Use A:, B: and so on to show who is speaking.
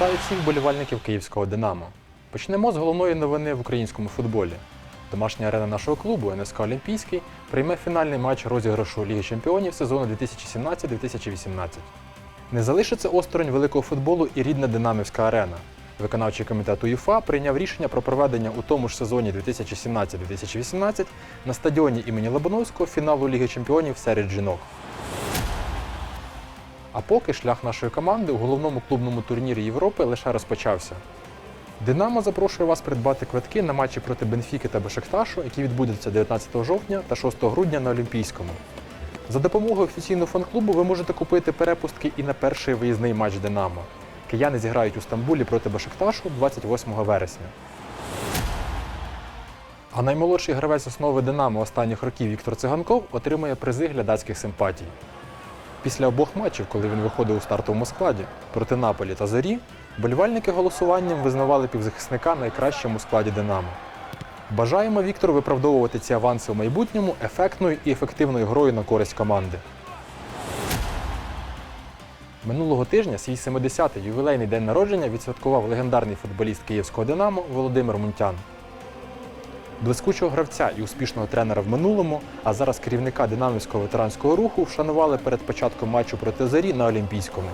A: Вітаю всіх болівальників київського Динамо. Почнемо з головної новини в українському футболі. Домашня арена нашого клубу НСК Олімпійський прийме фінальний матч розіграшу Ліги Чемпіонів сезону 2017-2018. Не залишиться осторонь великого футболу і рідна Динамівська арена. Виконавчий комітет УЄФА прийняв рішення про проведення у тому ж сезоні 2017-2018 на стадіоні імені Лобановського фіналу Ліги Чемпіонів серед жінок. А поки шлях нашої команди у головному клубному турнірі Європи лише розпочався. Динамо запрошує вас придбати квитки на матчі проти Бенфіки та Бешикташу, які відбудуться 19 жовтня та 6 грудня на Олімпійському. За допомогою офіційного фан-клубу ви можете купити перепустки і на перший виїзний матч Динамо. Кияни зіграють у Стамбулі проти Бешикташу 28 вересня. А наймолодший гравець основи Динамо останніх років Віктор Циганков отримує призи глядацьких симпатій. Після обох матчів, коли він виходив у стартовому складі проти Наполі та Зорі, болівальники голосуванням визнавали півзахисника найкращим у складі Динамо. Бажаємо Віктору виправдовувати ці аванси у майбутньому ефектною і ефективною грою на користь команди. Минулого тижня свій 70-й ювілейний день народження відсвяткував легендарний футболіст київського Динамо Володимир Мунтян. Блискучого гравця і успішного тренера в минулому, а зараз керівника динамівського ветеранського руху вшанували перед початком матчу проти Зарі на Олімпійському.